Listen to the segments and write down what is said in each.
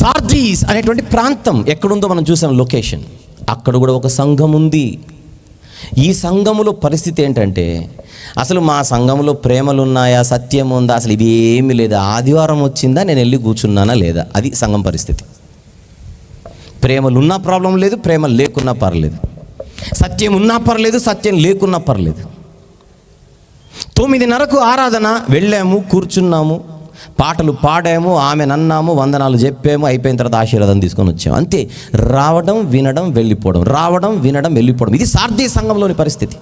Sardis అనేటువంటి ప్రాంతం ఎక్కడుందో మనం చూసాం లొకేషన్. అక్కడ కూడా ఒక సంఘం ఉంది. ఈ సంఘములో పరిస్థితి ఏంటంటే అసలు మా సంఘంలో ప్రేమలు ఉన్నాయా సత్యం ఉందా అసలు ఇది ఏమి లేదా ఆదివారం వచ్చిందా నేను వెళ్ళి కూర్చున్నానా లేదా అది సంఘం పరిస్థితి. ప్రేమలు ఉన్నా ప్రాబ్లం లేదు ప్రేమ లేకున్నా పర్లేదు. సత్యం ఉన్నా పర్లేదు సత్యం లేకున్నా పర్లేదు. తొమ్మిదిన్నరకు ఆరాధన వెళ్ళాము కూర్చున్నాము. పాటలు పాడాము ఆమె నన్నాము వందనాలు చెప్పాము అయిపోయిన తర్వాత ఆశీర్వాదం తీసుకొని వచ్చాము. అంతే రావడం వినడం వెళ్ళిపోవడం రావడం వినడం వెళ్ళిపోవడం. ఇది సార్థీ సంఘంలోని పరిస్థితి.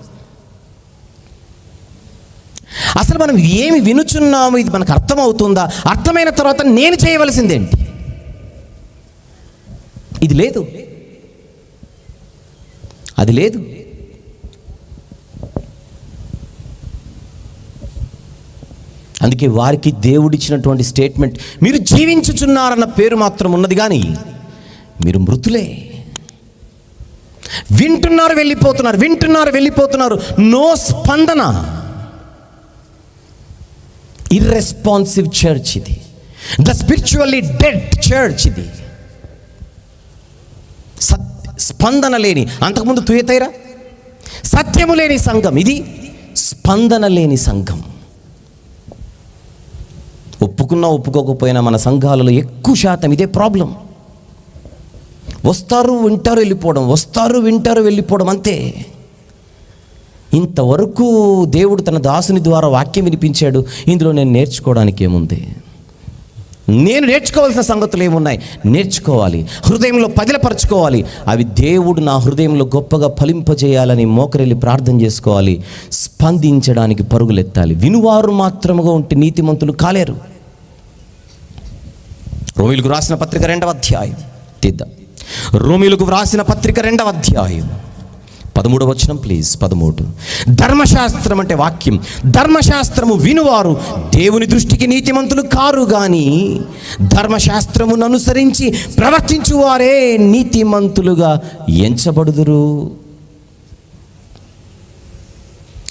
అసలు మనం ఏమి వినుచున్నాము? ఇది మనకు అర్థమవుతుందా? అర్థమైన తర్వాత నేను చేయవలసిందేంటి? ఇది లేదు. అది లేదు. అందుకే వారికి దేవుడిచ్చినటువంటి స్టేట్మెంట్ మీరు జీవించుచున్నారన్న పేరు మాత్రం ఉన్నది కానీ మీరు మృతులే. వింటున్నారు వెళ్ళిపోతున్నారు వింటున్నారు వెళ్ళిపోతున్నారు. నో స్పందన. ఇర్రెస్పాన్సివ్ చర్చ్ ఇది. ద స్పిరిచువల్లీ డెడ్ చర్చ్ ఇది. సత్ స్పందన లేని అంతకుముందు తుయతైరా? సత్యము లేని సంఘం ఇది. స్పందన లేని సంఘం. ఒప్పుకున్నా ఒప్పుకోకపోయినా మన సంఘాలలో ఎక్కువ శాతం ఇదే ప్రాబ్లం వస్తారు వింటారు వెళ్ళిపోవడం. వస్తారు వింటారు వెళ్ళిపోవడం అంతే. ఇంతవరకు దేవుడు తన దాసుని ద్వారా వాక్యం వినిపించాడు. ఇందులో నేను నేర్చుకోవడానికి ఏముంది? నేను నేర్చుకోవాల్సిన సంగతులు ఏమున్నాయి? నేర్చుకోవాలి. హృదయంలో పదిలపరచుకోవాలి. అవి దేవుడు నా హృదయంలో గొప్పగా ఫలింపజేయాలని మోకరెళ్ళి ప్రార్థన చేసుకోవాలి. స్పందించడానికి పరుగులెత్తాలి. వినువారు మాత్రముగా ఉంటే నీతిమంతులు కాలేరు. రోమిలకు రాసిన పత్రిక రెండవ అధ్యాయం. తీద్దాం. రోమిలకు వ్రాసిన పత్రిక రెండవ అధ్యాయం. పదమూడవ వచనం ప్లీజ్ పదమూడు. ధర్మశాస్త్రం అంటే వాక్యం. ధర్మశాస్త్రము వినువారు దేవుని దృష్టికి నీతిమంతులు కారు గాని ధర్మశాస్త్రమును అనుసరించి ప్రవర్తించువారే నీతిమంతులుగా ఎంచబడుదురు.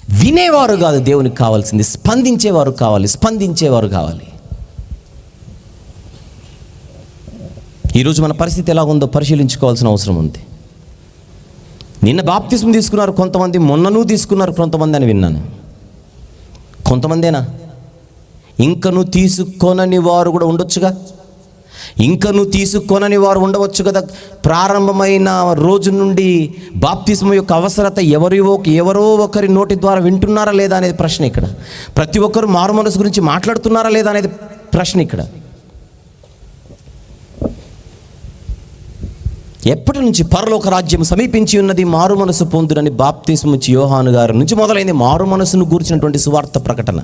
వినేవారు కాదు దేవునికి కావాల్సింది స్పందించేవారు కావాలి స్పందించేవారు కావాలి. ఈరోజు మన పరిస్థితి ఎలా ఉందో పరిశీలించుకోవాల్సిన అవసరం ఉంది. నిన్న బాప్తిస్మ తీసుకున్నారు కొంతమంది మొన్ననూ తీసుకున్నారు కొంతమంది అని విన్నాను. కొంతమందేనా? ఇంకను తీసుకొనని వారు కూడా ఉండొచ్చుగా? ఇంకను తీసుకొనని వారు ఉండవచ్చు కదా? ప్రారంభమైన రోజు నుండి బాప్తిస్మ యొక్క అవసరత ఎవరివో ఎవరో ఒకరి నోటి ద్వారా వింటున్నారా లేదా అనేది ప్రశ్న ఇక్కడ. ప్రతి ఒక్కరు మారు మనసు గురించి మాట్లాడుతున్నారా లేదా అనేది ప్రశ్న ఇక్కడ. ఎప్పటి నుంచి పరలోక రాజ్యం సమీపించి ఉన్నది? మారు మనసు పొందునని బాప్తిస్మ నుంచి యోహాను గారి నుంచి మొదలైంది. మారు మనసును గూర్చినటువంటి సువార్త ప్రకటన.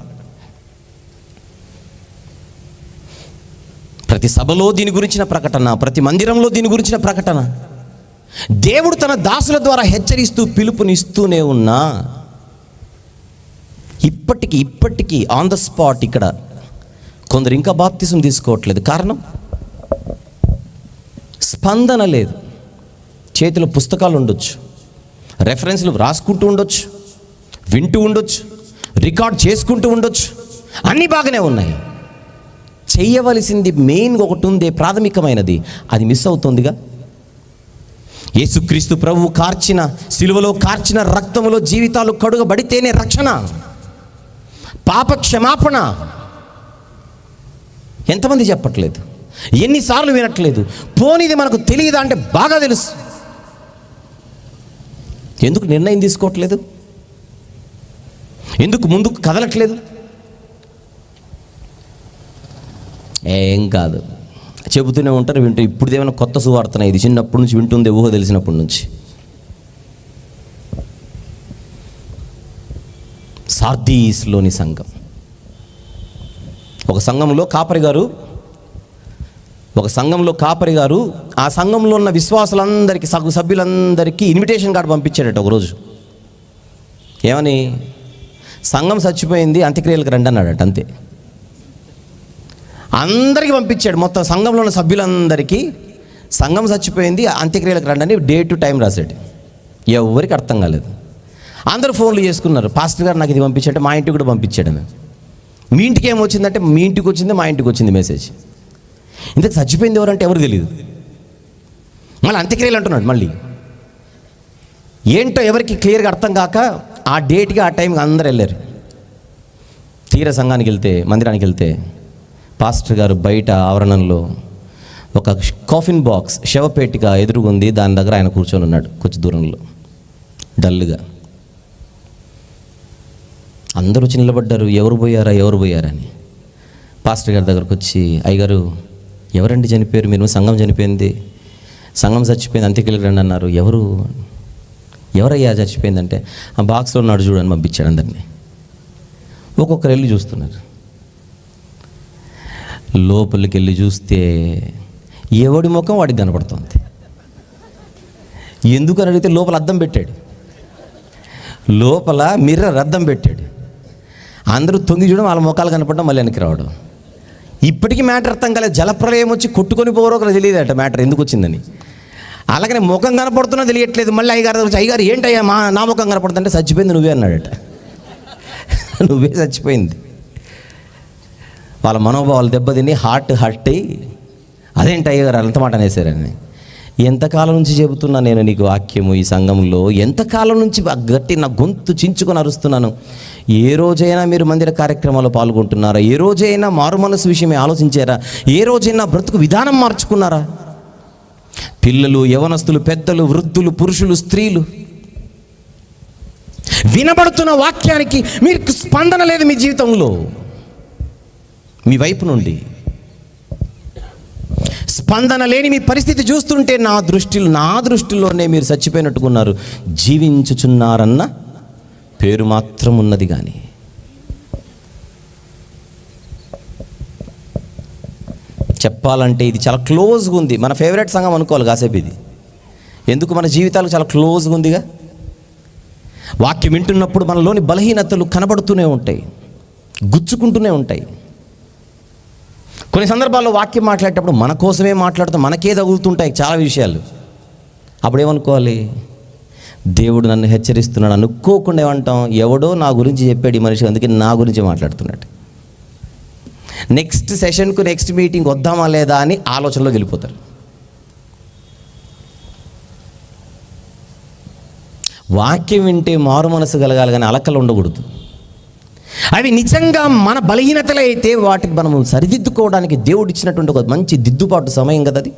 ప్రతి సభలో దీని గురించిన ప్రకటన ప్రతి మందిరంలో దీని గురించిన ప్రకటన. దేవుడు తన దాసుల ద్వారా హెచ్చరిస్తూ పిలుపునిస్తూనే ఉన్నా. ఇప్పటికి ఇప్పటికీ ఆన్ ద స్పాట్ ఇక్కడ కొందరు ఇంకా బాప్తిసం తీసుకోవట్లేదు. కారణం? స్పందన లేదు. చేతిలో పుస్తకాలు ఉండొచ్చు. రెఫరెన్స్లు రాసుకుంటూ ఉండొచ్చు. వింటూ ఉండొచ్చు. రికార్డ్ చేసుకుంటూ ఉండొచ్చు. అన్నీ బాగానే ఉన్నాయి. చేయవలసింది మెయిన్ ఒకటి ఉంది ప్రాథమికమైనది. అది మిస్ అవుతుందిగా. యేసుక్రీస్తు ప్రభువు కార్చిన సిలువలో కార్చిన రక్తములో జీవితాలు కడుగబడితేనే రక్షణ. పాప క్షమాపణ ఎంతమంది చెప్పట్లేదు? ఎన్నిసార్లు వినట్లేదు? పోనిది మనకు తెలియదా అంటే బాగా తెలుసు. ఎందుకు నిర్ణయం తీసుకోవట్లేదు? ఎందుకు ముందుకు కదలట్లేదు? ఏం కాదు. చెబుతూనే ఉంటారు వింటూ. ఇప్పుడు ఏమైనా కొత్త సువార్తన ఇది? చిన్నప్పటి నుంచి వింటుంది ఊహ తెలిసినప్పటి నుంచి. సార్దీస్లోని సంఘం. ఒక సంఘంలో కాపరి గారు ఒక సంఘంలో కాపరి గారు ఆ సంఘంలో ఉన్న విశ్వాసులందరికీ సగు సభ్యులందరికీ ఇన్విటేషన్ కార్డు పంపించాడట ఒకరోజు. ఏమని? సంఘం చచ్చిపోయింది అంత్యక్రియలకు రండి అన్నాడట అంతే. అందరికీ పంపించాడు మొత్తం సంఘంలో ఉన్న సభ్యులందరికీ సంఘం చచ్చిపోయింది అంత్యక్రియలకు రండి అని డే టు టైం రాశాడు. ఎవరికి అర్థం కాలేదు. అందరూ ఫోన్లు చేసుకున్నారు పాస్టర్ గారు నాకు ఇది పంపించాడు మా ఇంటికి కూడా పంపించాడు మీ ఇంటికి ఏమొచ్చిందంటే మీ ఇంటికి వచ్చింది మా ఇంటికి వచ్చింది మెసేజ్ ఇంతకు చచ్చిపోయింది ఎవరంటే ఎవరు తెలియదు మళ్ళీ అంత్యక్రియలు అంటున్నాడు మళ్ళీ. ఏంటో ఎవరికి క్లియర్గా అర్థం కాక ఆ డేట్కి ఆ టైంకి అందరు వెళ్ళారు. తీర సంఘానికి వెళ్తే మందిరానికి వెళ్తే పాస్టర్ గారు బయట ఆవరణంలో ఒక కాఫిన్ బాక్స్ శవపేటిక ఎదురుగుంది దాని దగ్గర ఆయన కూర్చొని ఉన్నాడు కొంచెం దూరంలో. డల్గా. అందరూ వచ్చి నిలబడ్డారు. ఎవరు పోయారా? ఎవరు పోయారని. పాస్టర్ గారి దగ్గరకు వచ్చి అయ్యగారు ఎవరండి చనిపోయారు? మీరు సంఘం చనిపోయింది. సంఘం చచ్చిపోయింది అంత్యక్రియలకు రండి అన్నారు. ఎవరు? ఎవరయ్యా చచ్చిపోయిందంటే? ఆ బాక్స్లో ఉన్నాడు చూడని పంపించాడు అందరినీ. ఒక్కొక్కరు వెళ్ళి చూస్తున్నారు. లోపలికి వెళ్ళి చూస్తే ఎవడి ముఖం వాడికి కనపడుతుంది. ఎందుకని అడిగితే లోపల అద్దం పెట్టాడు. లోపల మిర్రర్ అద్దం పెట్టాడు. అందరూ తొంగి చూడడం వాళ్ళ ముఖాలు కనపడడం మళ్ళీ వెనక్కి రావడం. ఇప్పటికీ మ్యాటర్ అర్థం కాలేదు. జలప్రలయం వచ్చి కొట్టుకొని పోరో ఒకరు తెలియదట మ్యాటర్ ఎందుకు వచ్చిందని. అలాగనే ముఖం కనపడుతున్నా తెలియట్లేదు. మళ్ళీ అయ్యగారు వచ్చి, అయ్యగారు ఏంటయ్యా మా నా ముఖం కనపడుతుంటే చచ్చిపోయింది నువ్వే అన్నాడట. నువ్వే చచ్చిపోయింది. వాళ్ళ మనోభావాలు దెబ్బతిని హార్ట్ హర్ట్ అయ్యి అదేంటి అయ్యగారు అంత మాట అనేసారని? ఎంతకాలం నుంచి చెబుతున్నా నేను నీకు వాక్యము ఈ సంఘంలో ఎంతకాలం నుంచి గట్టి నా గొంతు చించుకొని అరుస్తున్నాను? ఏ రోజైనా మీరు మందిర కార్యక్రమాల్లో పాల్గొంటున్నారా? ఏ రోజైనా మారు మనసు విషయమే ఆలోచించారా? ఏ రోజైనా బ్రతుకు విధానం మార్చుకున్నారా? పిల్లలు యవనస్తులు పెద్దలు వృద్ధులు పురుషులు స్త్రీలు వినబడుతున్న వాక్యానికి మీకు స్పందన లేదు మీ జీవితంలో. మీ వైపు నుండి. స్పందన లేని మీ పరిస్థితి చూస్తుంటే నా దృష్టిలో నా దృష్టిలోనే మీరు చచ్చిపోయినట్టుకున్నారు. జీవించుచున్నారన్న పేరు మాత్రం ఉన్నది కానీ చెప్పాలంటే ఇది చాలా క్లోజ్గా ఉంది. మన ఫేవరెట్ సంఘం అనుకోవాలి కాసేపు ఇది. ఎందుకు మన జీవితాలు చాలా క్లోజ్గా ఉందిగా? వాక్యం వింటున్నప్పుడు మనలోని బలహీనతలు కనబడుతూనే ఉంటాయి. గుచ్చుకుంటూనే ఉంటాయి. కొన్ని సందర్భాల్లో వాక్యం మాట్లాడేటప్పుడు మన కోసమే మాట్లాడుతూ మనకే తగులుతుంటాయి చాలా విషయాలు. అప్పుడు ఏమనుకోవాలి? దేవుడు నన్ను హెచ్చరిస్తున్నాడు అనుకోకుండా ఏమంటాం? ఎవడో నా గురించి చెప్పాడు ఈ మనిషి అందుకే నా గురించి మాట్లాడుతున్నాడు. నెక్స్ట్ సెషన్కు నెక్స్ట్ మీటింగ్ వద్దామా లేదా అని ఆలోచనలో వెళ్ళిపోతారు. వాక్యం వింటే మారు మనసు కలగాలి కానీ అలకలు ఉండకూడదు. అవి నిజంగా మన బలహీనతలు అయితే వాటికి మనము సరిదిద్దుకోవడానికి దేవుడు ఇచ్చినటువంటి ఒక మంచి దిద్దుబాటు సమయం కదా అది?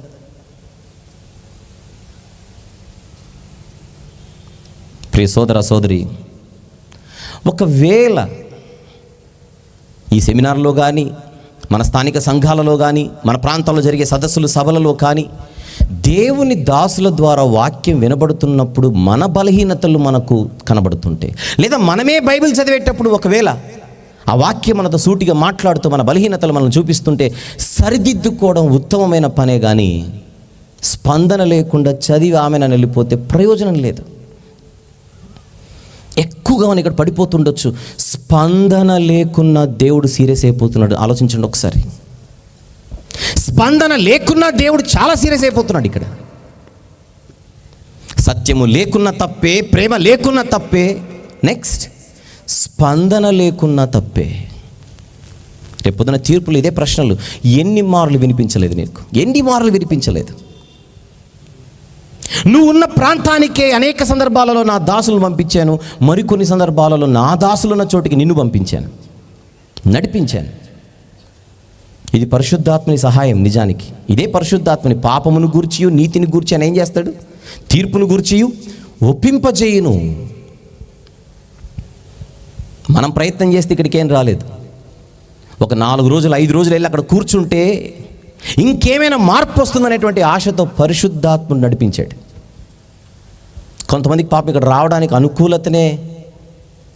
ప్రియ సోదర సోదరి ఒకవేళ ఈ సెమినార్లో కానీ మన స్థానిక సంఘాలలో కానీ మన ప్రాంతాల్లో జరిగే సదస్సులు సభలలో కానీ దేవుని దాసుల ద్వారా వాక్యం వినబడుతున్నప్పుడు మన బలహీనతలు మనకు కనబడుతుంటాయి. లేదా మనమే బైబిల్ చదివేటప్పుడు ఒకవేళ ఆ వాక్యం మనతో సూటిగా మాట్లాడుతూ మన బలహీనతలు మనల్ని చూపిస్తుంటే సరిదిద్దుకోవడం ఉత్తమమైన పనే కానీ స్పందన లేకుండా చదివి ఆమెను వెళ్ళిపోతే ప్రయోజనం లేదు. ఎక్కువగా మనం ఇక్కడ పడిపోతుండొచ్చు. స్పందన లేకున్నా దేవుడు సీరియస్ అయిపోతున్నాడు. ఆలోచించండి ఒకసారి. స్పందన లేకున్నా దేవుడు చాలా సీరియస్ అయిపోతున్నాడు ఇక్కడ. సత్యము లేకున్నా తప్పే ప్రేమ లేకున్నా తప్పే. నెక్స్ట్. స్పందన లేకున్నా తప్పే. రేపొద్దున తీర్పులు ఇదే ప్రశ్నలు. ఎన్ని మార్లు వినిపించలేదు నీకు? ఎన్ని మార్లు వినిపించలేదు? నువ్వు ఉన్న ప్రాంతానికే అనేక సందర్భాలలో నా దాసులు పంపించాను. మరికొన్ని సందర్భాలలో నా దాసులున్న చోటికి నిన్ను పంపించాను. నడిపించాను. ఇది పరిశుద్ధాత్మని సహాయం నిజానికి. ఇదే పరిశుద్ధాత్మని పాపమును గూర్చియు నీతిని గూర్చి అని ఏం చేస్తాడు? తీర్పును గూర్చియు ఒప్పింపజేయును. మనం ప్రయత్నం చేస్తే ఇక్కడికి ఏం రాలేదు. ఒక నాలుగు రోజులు ఐదు రోజులు వెళ్ళి అక్కడ కూర్చుంటే ఇంకేమైనా మార్పు వస్తుందనేటువంటి ఆశతో పరిశుద్ధాత్మను నడిపించాడు. కొంతమందికి పాప ఇక్కడ రావడానికి అనుకూలతనే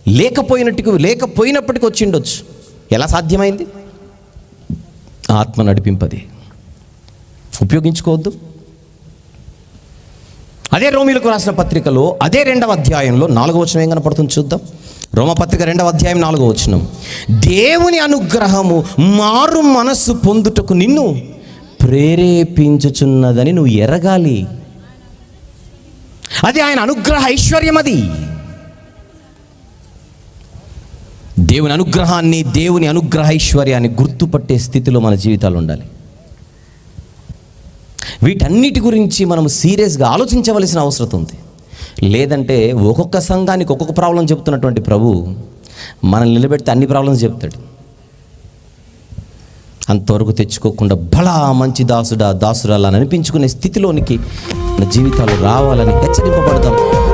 లేకపోయినట్టుకు లేకపోయినప్పటికీ వచ్చిండొచ్చు ఎలా సాధ్యమైంది? ఆత్మ నడిపింపది. ఉపయోగించుకోవద్దు. అదే రోమిలకు రాసిన పత్రికలో అదే రెండవ అధ్యాయంలో నాలుగవ వచనం ఏం కనపడుతుంది చూద్దాం. రోమపత్రిక రెండవ అధ్యాయం నాలుగో వచ్చిన దేవుని అనుగ్రహము మారు మనస్సు పొందుటకు నిన్ను ప్రేరేపించుచున్నదని నువ్వు ఎరగాలి. అది ఆయన అనుగ్రహ ఐశ్వర్యం అది. దేవుని అనుగ్రహాన్ని దేవుని అనుగ్రహ ఐశ్వర్యాన్ని గుర్తుపట్టే స్థితిలో మన జీవితాలు ఉండాలి. వీటన్నిటి గురించి మనం సీరియస్గా ఆలోచించవలసిన అవసరం ఉంది. లేదంటే ఒక్కొక్క సంఘానికి ఒక్కొక్క ప్రాబ్లం చెప్తున్నటువంటి ప్రభు మనల్ని నిలబెడితే అన్ని ప్రాబ్లమ్స్ చెప్తాడు. అంతవరకు తెచ్చుకోకుండా బలా మంచి దాసుడా దాసురాలని అనిపించుకునే స్థితిలోనికి మన జీవితాలు రావాలని హెచ్చరింపబడతాం.